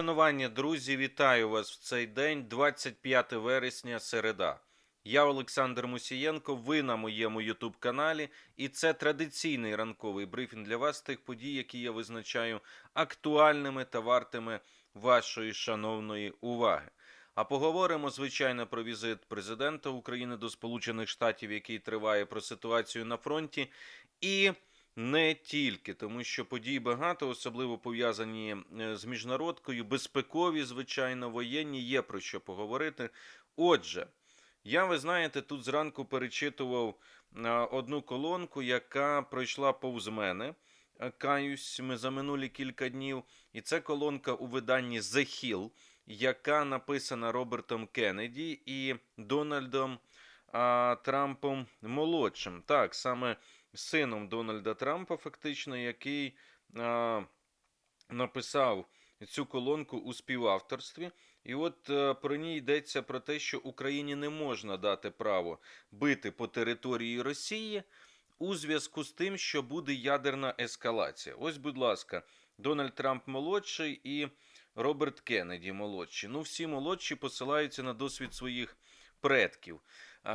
Шанування, друзі, вітаю вас в цей день, 25 вересня, середа. Я Олександр Мусієнко, ви на моєму Ютуб каналі, і це традиційний ранковий брифінг для вас тих подій, які я визначаю актуальними та вартими вашої шановної уваги. А поговоримо, звичайно, про візит президента України до Сполучених Штатів, який триває, про ситуацію на фронті, і не тільки, тому що подій багато, особливо пов'язані е, з міжнародкою, безпекові, звичайно, воєнні, є про що поговорити. Отже, я, ви знаєте, тут зранку перечитував е, одну колонку, яка пройшла повз мене. е, Каюсь ми за минулі кілька днів, і це колонка у виданні The Hill, яка написана Робертом Кеннеді і Дональдом а, Трампом молодшим. Так, саме сином Дональда Трампа, фактично, який а, написав цю колонку у співавторстві. І от е, про ній йдеться про те, що Україні не можна дати право бити по території Росії у зв'язку з тим, що буде ядерна ескалація. Ось, будь ласка, Дональд Трамп молодший і Роберт Кеннеді молодший. Ну, всі молодші посилаються на досвід своїх предків.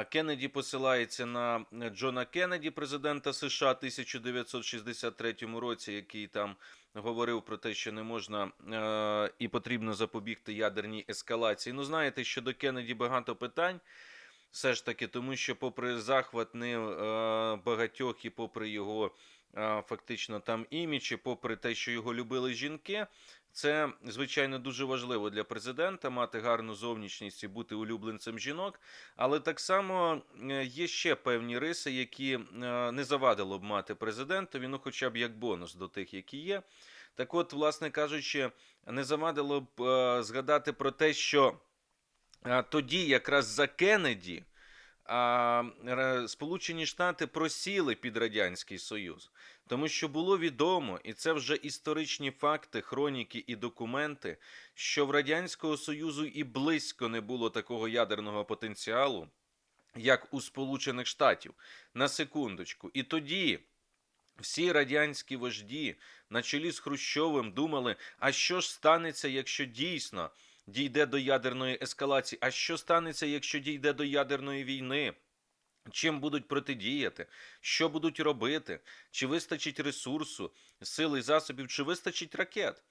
Кеннеді посилається на Джона Кеннеді, президента США 1963 році, який там говорив про те, що не можна е- і потрібно запобігти ядерній ескалації. Ну, знаєте, щодо Кеннеді багато питань. Все ж таки, тому що, попри захват не е, багатьох і попри його е, фактично там імідж, і попри те, що його любили жінки, це звичайно дуже важливо для президента мати гарну зовнішність і бути улюбленцем жінок. Але так само е, є ще певні риси, які е, не завадило б мати президентові, ну хоча б як бонус до тих, які є. Так от, власне кажучи, не завадило б е, згадати про те, що тоді, якраз за Кеннеді, а, Сполучені Штати просіли під Радянський Союз, тому що було відомо, і це вже історичні факти, хроніки і документи, що в Радянського Союзу і близько не було такого ядерного потенціалу, як у Сполучених Штатів. На секундочку. І тоді. Всі радянські вожді на чолі з Хрущовим думали, а що ж станеться, якщо дійсно дійде до ядерної ескалації. А що станеться, якщо дійде до ядерної війни? Чим будуть протидіяти, що будуть робити, чи вистачить ресурсу, сили і засобів, чи вистачить ракет?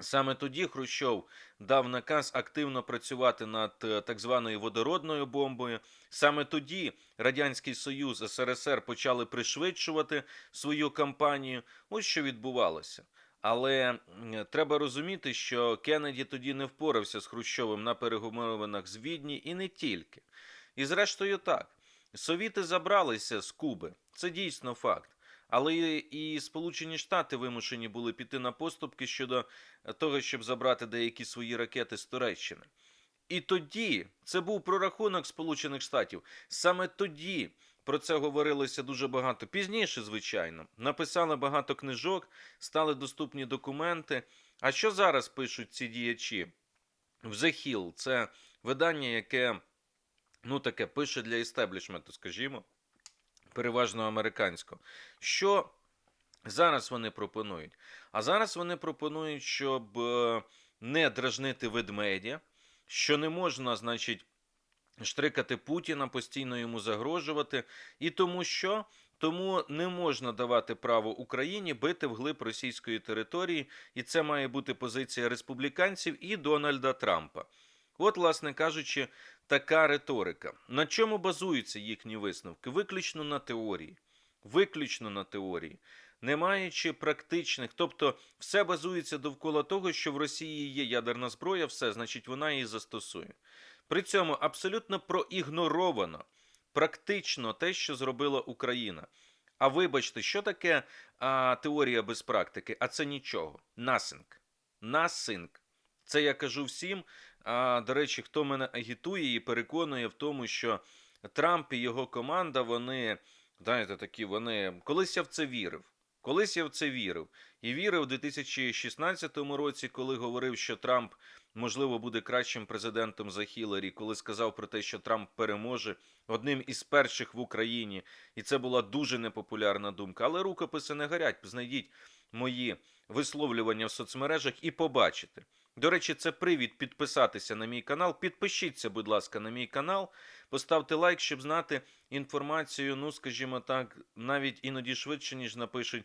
Саме тоді Хрущов дав наказ активно працювати над е, так званою водородною бомбою. Саме тоді Радянський Союз, СРСР почали пришвидшувати свою кампанію. Ось що відбувалося. Але треба розуміти, що Кеннеді тоді не впорався з Хрущовим на переговорах з Відні і не тільки. І зрештою так, совіти забралися з Куби. Це дійсно факт. Але і Сполучені Штати вимушені були піти на поступки щодо того, щоб забрати деякі свої ракети з Туреччини. І тоді це був прорахунок Сполучених Штатів. Саме тоді про це говорилося дуже багато. Пізніше, звичайно, написали багато книжок, стали доступні документи. А що зараз пишуть ці діячі? В The Hill це видання, яке ну таке пише для істеблішменту, скажімо, переважно американського. Що зараз вони пропонують? А зараз вони пропонують, щоб е, не дражнити ведмедя, що не можна, значить, штрикати Путіна, постійно йому загрожувати. І тому що? Тому не можна давати право Україні бити вглиб російської території, і це має бути позиція республіканців і Дональда Трампа. От, власне кажучи, така риторика. На чому базуються їхні висновки? Виключно на теорії. Виключно на теорії. Не маючи практичних, тобто все базується довкола того, що в Росії є ядерна зброя, все, значить, вона її застосує. При цьому абсолютно проігноровано практично те, що зробила Україна. А вибачте, що таке а, теорія без практики? А це нічого. Nothing. Nothing. Це я кажу всім. А, до речі, хто мене агітує і переконує в тому, що Трамп і його команда, вони, знаєте, такі, вони. Колись я в це вірив. Колись я в це вірив. І вірив у 2016 році, коли говорив, що Трамп, можливо, буде кращим президентом за Хіларі, коли сказав про те, що Трамп переможе одним із перших в Україні. І це була дуже непопулярна думка. Але рукописи не горять. Знайдіть мої висловлювання в соцмережах і побачите. До речі, це привід підписатися на мій канал. Підпишіться, будь ласка, на мій канал, поставте лайк, щоб знати інформацію, ну, скажімо так, навіть іноді швидше, ніж напишуть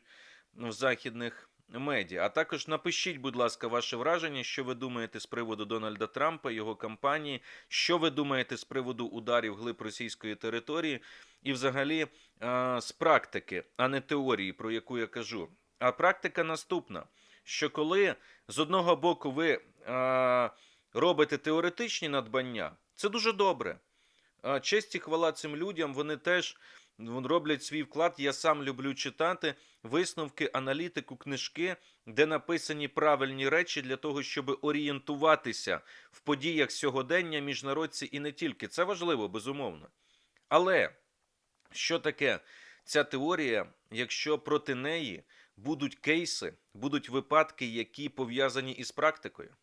в західних медіа. А також напишіть, будь ласка, ваше враження, що ви думаєте з приводу Дональда Трампа, його кампанії, що ви думаєте з приводу ударів глиб російської території, і взагалі з практики, а не теорії, про яку я кажу. А практика наступна: що коли з одного боку ви е, робите теоретичні надбання, це дуже добре. Честь і хвала цим людям, вони теж роблять свій вклад. Я сам люблю читати висновки, аналітику, книжки, де написані правильні речі для того, щоб орієнтуватися в подіях сьогодення, міжнародці і не тільки. Це важливо, безумовно. Але що таке ця теорія, якщо проти неї будуть кейси, будуть випадки, які пов'язані із практикою?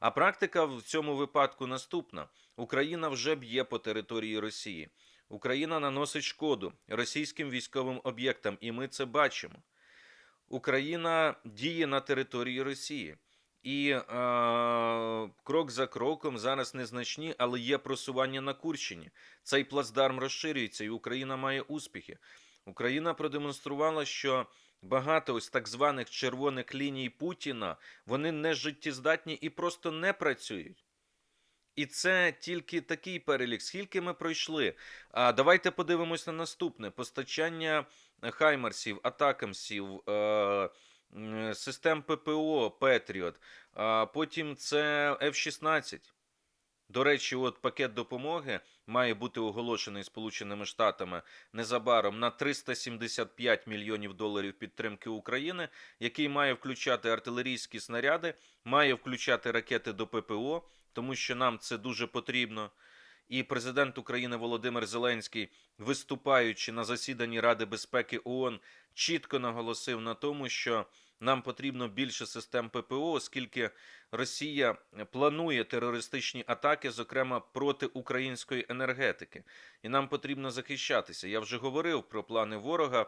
А практика в цьому випадку наступна: Україна вже б'є по території Росії. Україна наносить шкоду російським військовим об'єктам, і ми це бачимо. Україна діє на території Росії. І е, крок за кроком зараз незначні, але є просування на Курщині. Цей плацдарм розширюється, і Україна має успіхи. Україна продемонструвала, що багато ось так званих червоних ліній Путіна вони не життєздатні і просто не працюють. І це тільки такий перелік. Скільки ми пройшли? А давайте подивимось на наступне: постачання Хаймарсів, Атакамсів, е, систем ППО Петріот. Потім це F-16. До речі, от пакет допомоги має бути оголошений Сполученими Штатами незабаром на 375 мільйонів доларів підтримки України, який має включати артилерійські снаряди, має включати ракети до ППО, тому що нам це дуже потрібно. І президент України Володимир Зеленський, виступаючи на засіданні Ради безпеки ООН, чітко наголосив на тому, що нам потрібно більше систем ППО, оскільки Росія планує терористичні атаки, зокрема проти української енергетики, і нам потрібно захищатися. Я вже говорив про плани ворога.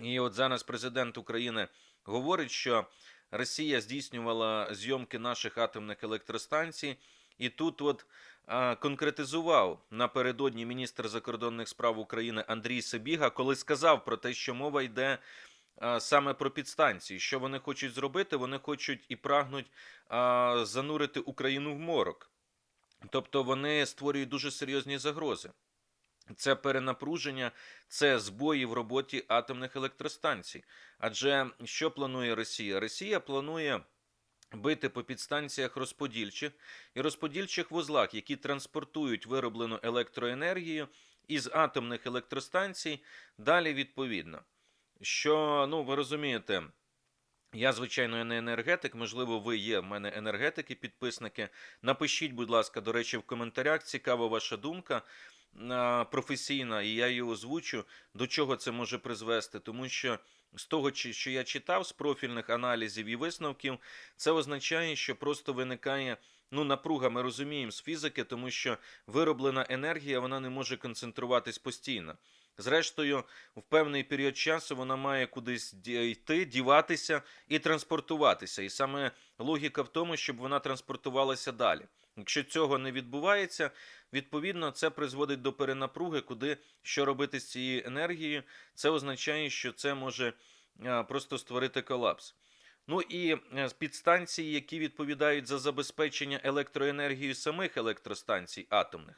І от зараз президент України говорить, що Росія здійснювала зйомки наших атомних електростанцій, і тут от а, конкретизував напередодні міністр закордонних справ України Андрій Сибіга, коли сказав про те, що мова йде саме про підстанції. Що вони хочуть зробити? Вони хочуть і прагнуть занурити Україну в морок. Тобто вони створюють дуже серйозні загрози. Це перенапруження, це збої в роботі атомних електростанцій. Адже що планує Росія? Росія планує бити по підстанціях розподільчих і розподільчих вузлах, які транспортують вироблену електроенергію із атомних електростанцій. Далі відповідно. Що, ну, ви розумієте. Я, звичайно, не енергетик, можливо, ви є в мене енергетики, підписники. Напишіть, будь ласка, до речі, в коментарях. Цікава ваша думка професійна, і я її озвучу, до чого це може призвести. Тому що з того, що я читав, з профільних аналізів і висновків, це означає, що просто виникає. Ну, напруга, ми розуміємо з фізики, тому що вироблена енергія вона не може концентруватись постійно. Зрештою, в певний період часу вона має кудись йти, діватися і транспортуватися. І саме логіка в тому, щоб вона транспортувалася далі. Якщо цього не відбувається, відповідно це призводить до перенапруги, куди що робити з цією енергією. Це означає, що це може просто створити колапс. Ну і е, підстанції, які відповідають за забезпечення електроенергією самих електростанцій атомних,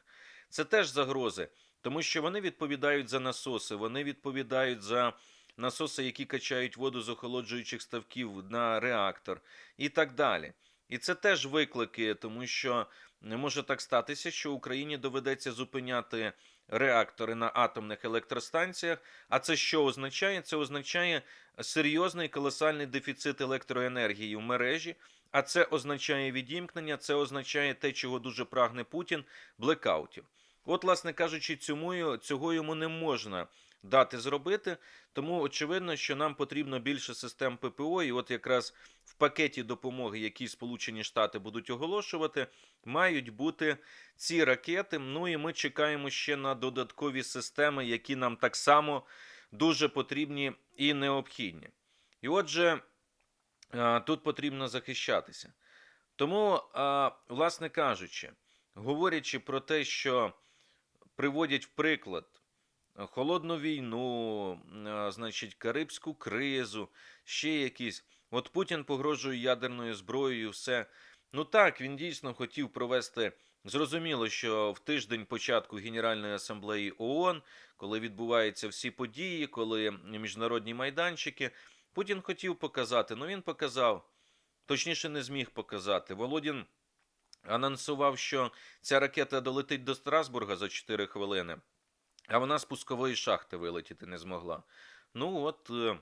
це теж загрози, тому що вони відповідають за насоси, вони відповідають за насоси, які качають воду з охолоджуючих ставків на реактор і так далі. І це теж виклики, тому що не може так статися, що Україні доведеться зупиняти реактори на атомних електростанціях. А це що означає? Це означає серйозний колосальний дефіцит електроенергії в мережі. А це означає відімкнення, це означає те, чого дуже прагне Путін блекаутів. От, власне кажучи, цьому, цього йому не можна дати зробити. Тому очевидно, що нам потрібно більше систем ППО, і от якраз в пакеті допомоги, які Сполучені Штати будуть оголошувати, мають бути ці ракети. Ну і ми чекаємо ще на додаткові системи, які нам так само дуже потрібні і необхідні. І отже, тут потрібно захищатися. Тому, власне кажучи, говорячи про те, що приводять в приклад е, холодну війну, значить, Карибську кризу, ще якісь. От Путін погрожує ядерною зброєю, все. Ну так, він дійсно хотів провести. Зрозуміло, що в тиждень початку Генеральної асамблеї ООН, коли відбуваються всі події, коли міжнародні майданчики, Путін хотів показати, ну він показав, точніше не зміг показати. Володін анонсував, що ця ракета долетить до Страсбурга за 4 хвилини, а вона з пускової шахти вилетіти не змогла. Ну от, е,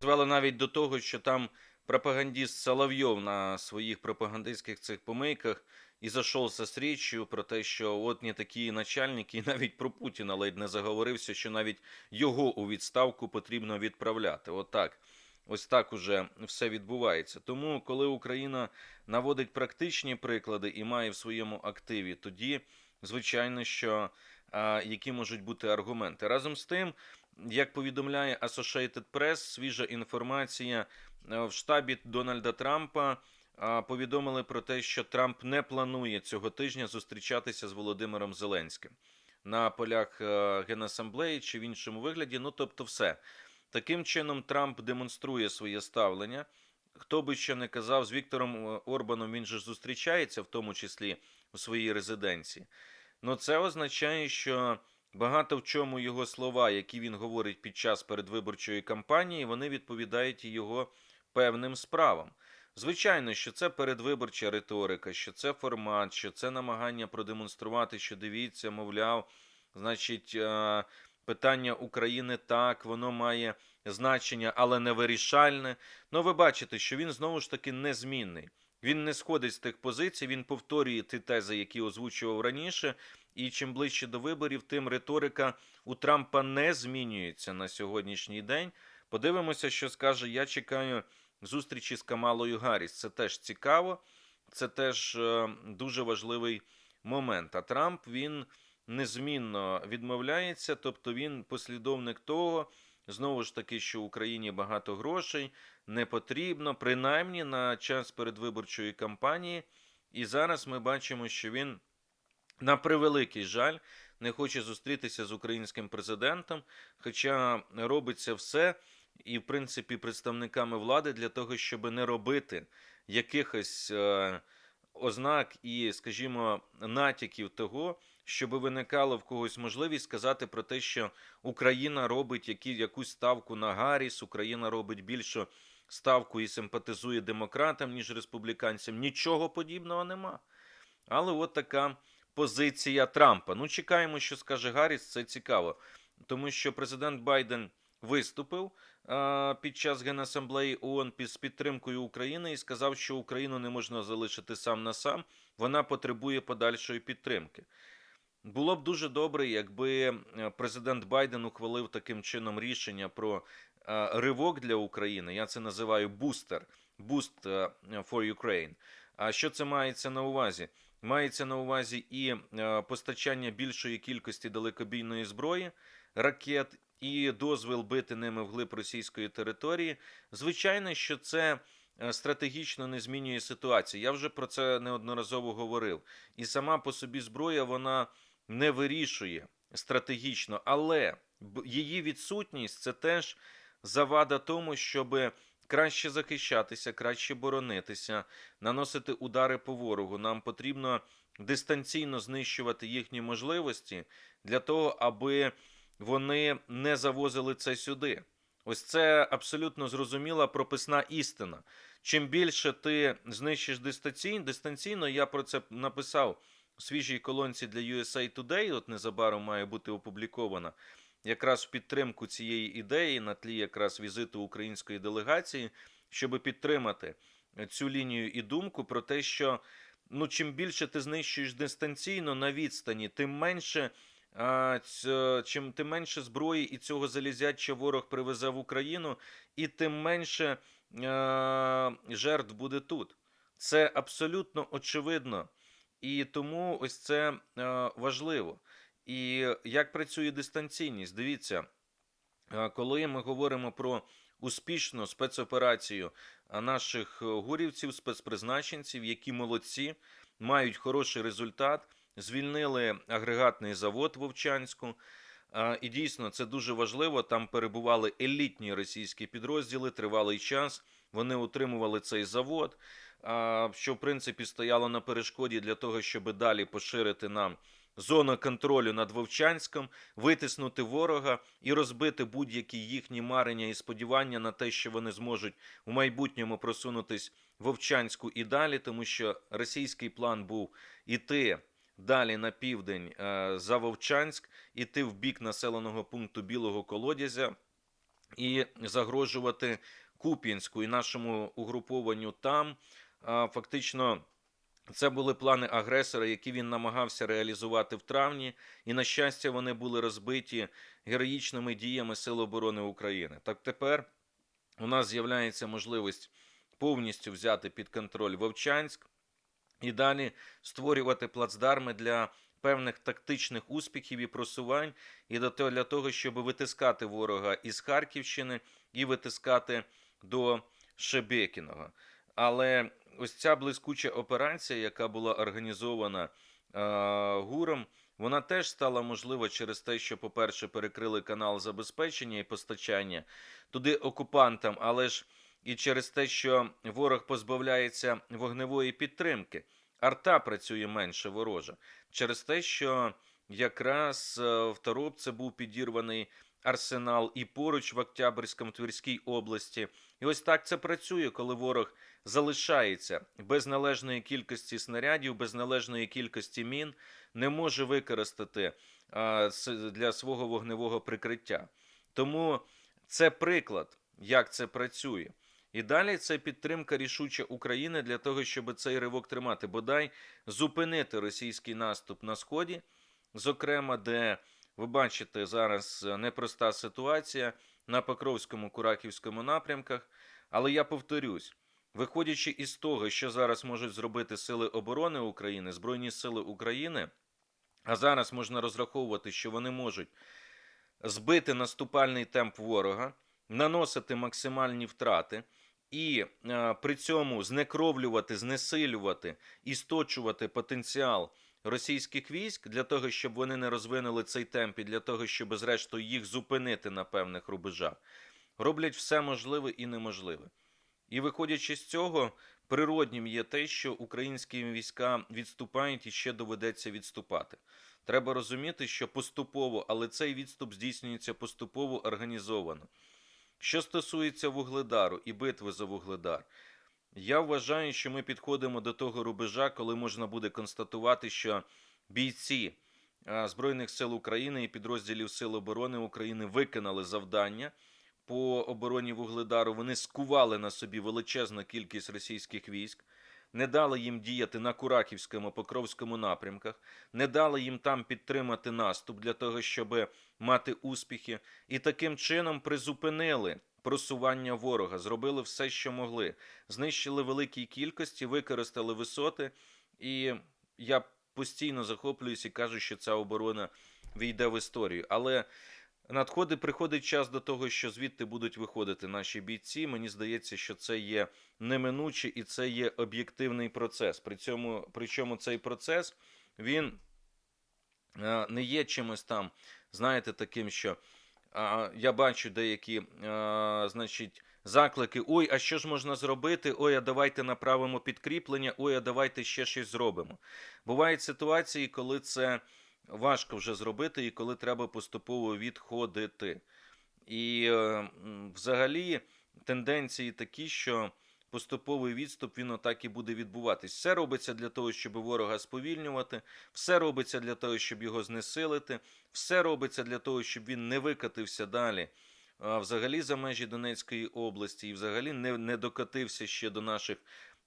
звели навіть до того, що там пропагандист Соловйов на своїх пропагандистських цих помийках і зайшовся з річчю про те, що от не такі начальники, і навіть про Путіна ледь не заговорився, що навіть його у відставку потрібно відправляти. Отак. Ось так уже все відбувається. Тому, коли Україна наводить практичні приклади і має в своєму активі, тоді, звичайно, що а, які можуть бути аргументи. Разом з тим, як повідомляє Associated Press, свіжа інформація е, в штабі Дональда Трампа. а, Повідомили про те, що Трамп не планує цього тижня зустрічатися з Володимиром Зеленським на полях е, Генасамблеї чи в іншому вигляді. Ну тобто, все таким чином Трамп демонструє своє ставлення. Хто би що не казав, з Віктором е, Орбаном він же зустрічається, в тому числі у своїй резиденції. Ну це означає, що багато в чому його слова, які він говорить під час передвиборчої кампанії, вони відповідають його певним справам. Звичайно, що це передвиборча риторика, що це формат, що це намагання продемонструвати, що дивіться, мовляв, значить, е, питання України так, воно має значення, але не вирішальне. Ну, ви бачите, що він знову ж таки незмінний. Він не сходить з тих позицій, він повторює ті тези, які озвучував раніше. І чим ближче до виборів, тим риторика у Трампа не змінюється на сьогоднішній день. Подивимося, що скаже. Я чекаю зустрічі з Камалою Гарріс. Це теж цікаво, це теж е, дуже важливий момент. А Трамп він незмінно відмовляється, тобто він послідовник того, знову ж таки, що Україні багато грошей не потрібно, принаймні на час передвиборчої кампанії. І зараз ми бачимо, що він на превеликий жаль не хоче зустрітися з українським президентом, хоча робиться все і, в принципі, представниками влади для того, щоб не робити якихось е, ознак і, скажімо, натяків того, щоб виникало в когось можливість сказати про те, що Україна робить які, якусь ставку на Гарріс, Україна робить більшу ставку і симпатизує демократам, ніж республіканцям. Нічого подібного нема. Але от така позиція Трампа. Ну, чекаємо, що скаже Гарріс, це цікаво. Тому що президент Байден виступив а, під час Генасамблеї ООН з підтримкою України і сказав, що Україну не можна залишити сам на сам, вона потребує подальшої підтримки. Було б дуже добре, якби е, президент Байден ухвалив таким чином рішення про е, ривок для України. Я це називаю бустер, буст е, for Ukraine. А що це мається на увазі? Мається на увазі і постачання більшої кількості далекобійної зброї, ракет і дозвіл бити ними вглиб російської території. Звичайно, що це стратегічно не змінює ситуацію. Я вже про це неодноразово говорив. І сама по собі зброя вона не вирішує стратегічно, але її відсутність це теж завада тому, щоб краще захищатися, краще боронитися, наносити удари по ворогу. Нам потрібно дистанційно знищувати їхні можливості для того, аби вони не завозили це сюди. Ось це абсолютно зрозуміла прописна істина. Чим більше ти знищиш дистанційно, дистанційно, я про це написав свіжій колонці для USA Today, от незабаром має бути опублікована, якраз в підтримку цієї ідеї на тлі якраз візиту української делегації, щоб підтримати цю лінію і думку про те, що ну, чим більше ти знищуєш дистанційно на відстані, тим менше. А, ць- чим тим менше зброї і цього залізяча ворог привезе в Україну, і тим менше е, жертв буде тут. Це абсолютно очевидно. І тому ось це е, важливо. І як працює дистанційність? Дивіться, е, коли ми говоримо про успішну спецоперацію наших е, гурівців, спецпризначенців, які молодці, мають хороший результат. Звільнили агрегатний завод Вовчанську. І дійсно це дуже важливо. Там перебували елітні російські підрозділи тривалий час. Вони утримували цей завод, що в принципі стояло на перешкоді для того, щоб далі поширити нам зону контролю над Вовчанськом, витиснути ворога і розбити будь-які їхні марення і сподівання на те, що вони зможуть у майбутньому просунутись Вовчанську і далі, тому що російський план був іти далі на південь е, за Вовчанськ, іти в бік населеного пункту Білого Колодязя і загрожувати Куп'янську і нашому угрупованню там. Фактично, це були плани агресора, які він намагався реалізувати в травні, і на щастя, вони були розбиті героїчними діями Сил оборони України. Так тепер у нас з'являється можливість повністю взяти під контроль Вовчанськ і далі створювати плацдарми для певних тактичних успіхів і просувань, і до того- для того, щоб витискати ворога із Харківщини і витискати до Шебекіного. Але ось ця блискуча операція, яка була організована е, ГУРом, вона теж стала можлива через те, що, по-перше, перекрили канал забезпечення і постачання туди окупантам, але ж і через те, що ворог позбавляється вогневої підтримки. Арта працює менше ворожа. Через те, що якраз е, в Торопце був підірваний арсенал і поруч в Октябрьському Тверській області. І ось так це працює, коли ворог залишається без належної кількості снарядів, без належної кількості мін, не може використати для свого вогневого прикриття. Тому це приклад, як це працює. І далі це підтримка рішуча України для того, щоб цей ривок тримати, бодай зупинити російський наступ на сході, зокрема, де ви бачите зараз непроста ситуація на Покровському Курахівському напрямках. Але я повторюсь, виходячи із того, що зараз можуть зробити Сили оборони України, Збройні Сили України, а зараз можна розраховувати, що вони можуть збити наступальний темп ворога, наносити максимальні втрати і е, при цьому знекровлювати, знесилювати і сточувати потенціал російських військ для того, щоб вони не розвинули цей темп і для того, щоб зрештою їх зупинити на певних рубежах, роблять все можливе і неможливе. І виходячи з цього, природнім є те, що українські війська відступають і ще доведеться відступати. Треба розуміти, що поступово, але цей відступ здійснюється поступово організовано. Що стосується Вугледару і битви за Вугледар, я вважаю, що ми підходимо до того рубежа, коли можна буде констатувати, що бійці Збройних сил України і підрозділів Сил оборони України виконали завдання по обороні Вугледару. Вони скували на собі величезну кількість російських військ, не дали їм діяти на Кураківському, Покровському напрямках, не дали їм там підтримати наступ для того, щоб мати успіхи, і таким чином призупинили просування ворога, зробили все, що могли, знищили великій кількості, використали висоти, і я постійно захоплююсь і кажу, що ця оборона війде в історію. Але надходить, приходить час до того, що звідти будуть виходити наші бійці. Мені здається, що це є неминуче і це є об'єктивний процес. При цьому, причому цей процес він е, не є чимось там, знаєте, таким, що я бачу деякі, а, значить, заклики: ой, а що ж можна зробити? Ой, а давайте направимо підкріплення, ой, а давайте ще щось зробимо. Бувають ситуації, коли це важко вже зробити, і коли треба поступово відходити. І е, взагалі тенденції такі, що поступовий відступ він отак і буде відбуватись. Все робиться для того, щоб ворога сповільнювати, все робиться для того, щоб його знесилити, все робиться для того, щоб він не викатився далі. Взагалі за межі Донецької області і взагалі не, не докатився ще до наших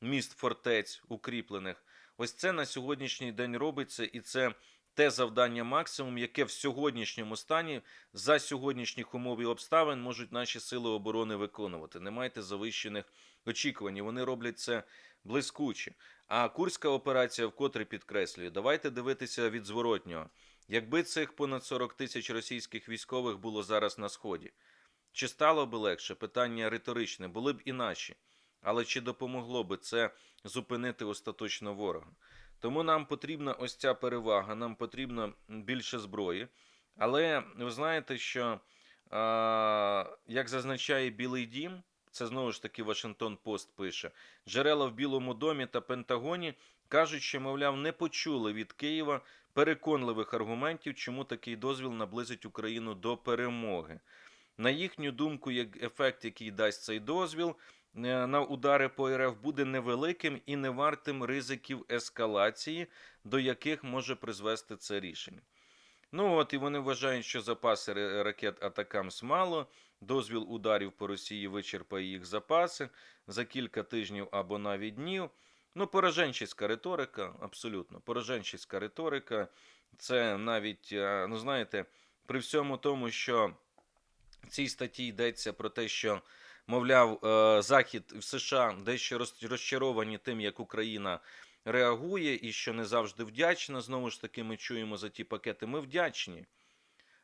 міст фортець укріплених. Ось це на сьогоднішній день робиться, і це те завдання максимум, яке в сьогоднішньому стані за сьогоднішніх умов і обставин можуть наші сили оборони виконувати. Не майте завищених очікувань. Вони роблять це блискуче. А курська операція вкотре підкреслює: давайте дивитися від зворотнього. Якби цих понад 40 тисяч російських військових було зараз на сході, чи стало би легше? Питання риторичне, були б і наші. Але чи допомогло би це зупинити остаточно ворога? Тому нам потрібна ось ця перевага, нам потрібно більше зброї. Але ви знаєте, що як зазначає Білий Дім, це знову ж таки Вашингтон Пост пише: джерела в Білому домі та Пентагоні кажуть, що, мовляв, не почули від Києва переконливих аргументів, чому такий дозвіл наблизить Україну до перемоги. На їхню думку, як ефект, який дасть цей дозвіл на удари по РФ, буде невеликим і не вартим ризиків ескалації, до яких може призвести це рішення. Ну от і вони вважають, що запаси ракет Атакамс мало. Дозвіл ударів по Росії вичерпає їх запаси за кілька тижнів або навіть днів. Ну, пораженчиська риторика, абсолютно. Пораженчиська риторика. Це навіть, е, ну знаєте, при всьому тому, що в цій статті йдеться про те, що, мовляв, е, Захід в США дещо роз- розчаровані тим, як Україна реагує, і що не завжди вдячна. Знову ж таки, ми чуємо за ті пакети. Ми вдячні.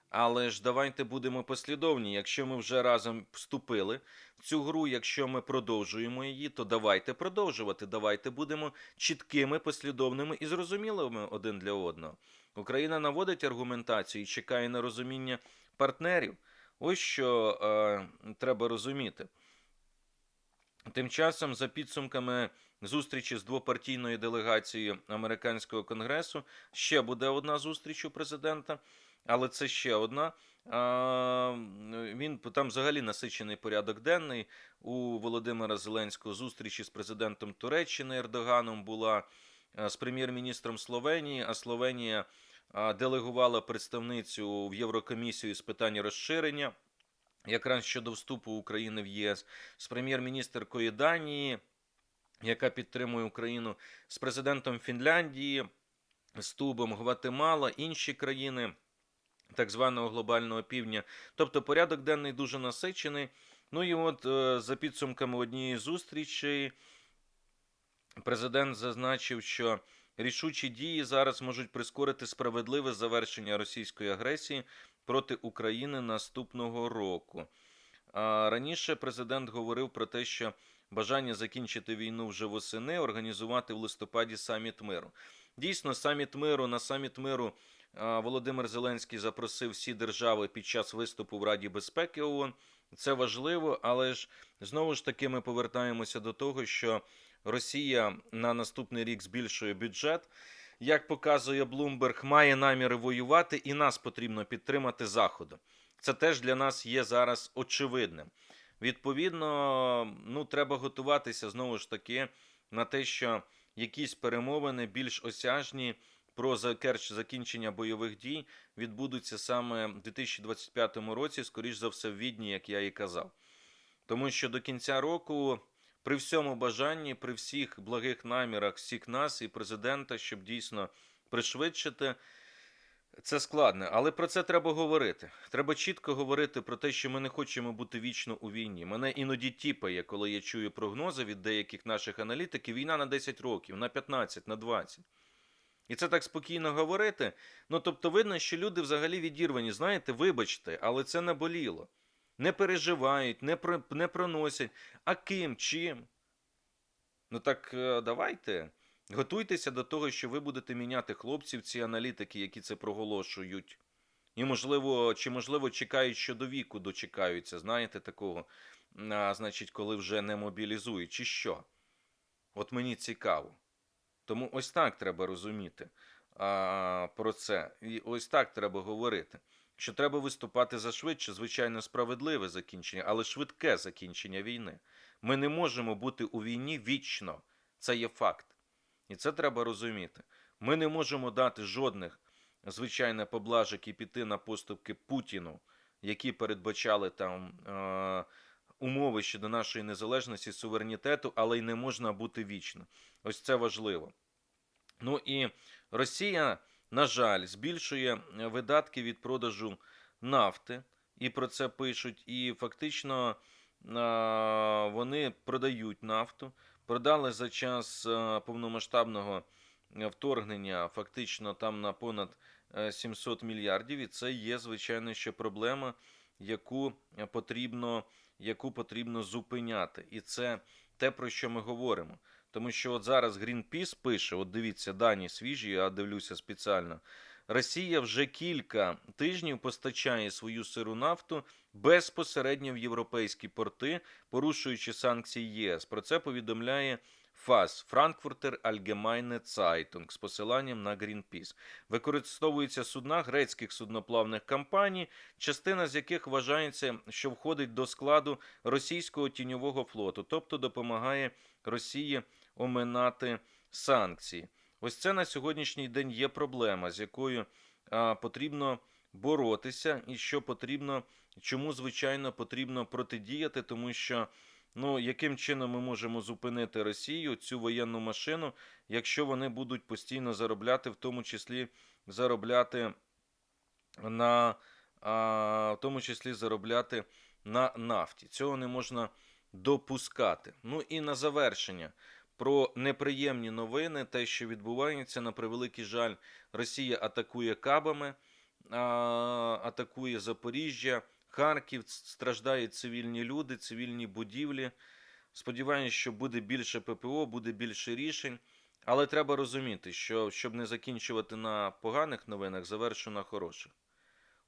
Але ж давайте будемо послідовні. Якщо ми вже разом вступили в цю гру, якщо ми продовжуємо її, то давайте продовжувати. Давайте будемо чіткими, послідовними і зрозумілими один для одного. Україна наводить аргументацію і чекає на розуміння партнерів. Ось що е, треба розуміти. Тим часом, за підсумками зустрічі з двопартійною делегацією американського конгресу, ще буде одна зустріч у президента, але це ще одна. А, він там взагалі насичений порядок денний. У Володимира Зеленського зустрічі з президентом Туреччини Ердоганом була а, з прем'єр-міністром Словенії, а Словенія делегувала представницю в Єврокомісію з питань розширення. Якраз щодо вступу України в ЄС з прем'єр-міністеркою Данії, яка підтримує Україну, з президентом Фінляндії, з Тубом Гватемала, інші країни так званого глобального півдня. Тобто порядок денний дуже насичений. Ну і от е, за підсумками однієї зустрічі президент зазначив, що рішучі дії зараз можуть прискорити справедливе завершення російської агресії проти України наступного року. А раніше президент говорив про те, що бажання закінчити війну вже восени, організувати в листопаді саміт миру. Дійсно, саміт миру на саміт миру Володимир Зеленський запросив всі держави під час виступу в Раді безпеки ООН. Це важливо, але ж знову ж таки ми повертаємося до того, що Росія на наступний рік збільшує бюджет. Як показує Блумберг, має наміри воювати, і нас потрібно підтримати Заходом. Це теж для нас є зараз очевидним. Відповідно, ну треба готуватися знову ж таки на те, що якісь перемовини більш осяжні про за- закінчення бойових дій відбудуться саме в 2025 році, скоріш за все, в Відні, як я і казав. Тому що до кінця року, при всьому бажанні, при всіх благих намірах всіх нас і президента, щоб дійсно пришвидшити, це складно, але про це треба говорити. Треба чітко говорити про те, що ми не хочемо бути вічно у війні. Мене іноді тіпає, коли я чую прогнози від деяких наших аналітиків. Війна на 10 років, на 15, на 20. І це так спокійно говорити. Ну тобто, видно, що люди взагалі відірвані. Знаєте, вибачте, але це наболіло. Не переживають, не, про, не проносять. А ким, чим? Ну так е, давайте. Готуйтеся до того, що ви будете міняти хлопців, ці аналітики, які це проголошують. І, можливо, чи, можливо, чекають, що до віку дочекаються, знаєте, такого, а, значить, коли вже не мобілізують, чи що? От мені цікаво. Тому ось так треба розуміти а, про це. І ось так треба говорити. Що треба виступати за швидше, звичайно, справедливе закінчення, але швидке закінчення війни. Ми не можемо бути у війні вічно. Це є факт. І це треба розуміти. Ми не можемо дати жодних, звичайно, поблажок і піти на поступки Путіну, які передбачали там е- умови щодо нашої незалежності, суверенітету, але й не можна бути вічно. Ось це важливо. Ну і Росія, на жаль, збільшує е, видатки від продажу нафти, і про це пишуть. І фактично вони продають нафту. Продали за час е, повномасштабного е, вторгнення фактично там на понад е, 700 мільярдів. І це є, звичайно, ще проблема, яку потрібно, яку потрібно зупиняти. І це те, про що ми говоримо. Тому що от зараз Greenpeace пише: от дивіться, дані свіжі, я дивлюся спеціально. Росія вже кілька тижнів постачає свою сиру нафту безпосередньо в європейські порти, порушуючи санкції ЄС. Про це повідомляє ФАС Frankfurter Allgemeine Zeitung з посиланням на Greenpeace. Використовуються судна грецьких судноплавних компаній, частина з яких вважається, що входить до складу російського тіньового флоту, тобто допомагає Росії оминати санкції. Ось це на сьогоднішній день є проблема, з якою потрібно боротися, і що потрібно, чому звичайно потрібно протидіяти, тому що ну яким чином ми можемо зупинити Росію цю воєнну машину, якщо вони будуть постійно заробляти, в тому числі заробляти на а, в тому числі заробляти на нафті. Цього не можна допускати. Ну і на завершення про неприємні новини, те, що відбувається, на превеликий жаль, Росія атакує кабами, атакує Запоріжжя, Харків, страждають цивільні люди, цивільні будівлі. Сподіваюся, що буде більше ППО, буде більше рішень. Але треба розуміти, що щоб не закінчувати на поганих новинах, завершу на хороших.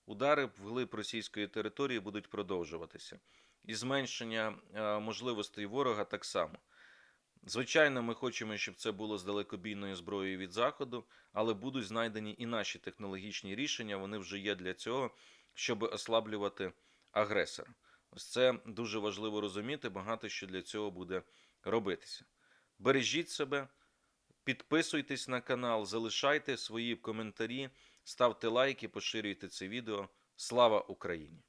Удари вглиб російської території будуть продовжуватися. І зменшення е, можливостей ворога так само. Звичайно, ми хочемо, щоб це було з далекобійною зброєю від Заходу, але будуть знайдені і наші технологічні рішення. Вони вже є для цього, щоб ослаблювати агресора. Ось це дуже важливо розуміти. Багато що для цього буде робитися. Бережіть себе, підписуйтесь на канал, залишайте свої коментарі, ставте лайки, поширюйте це відео. Слава Україні!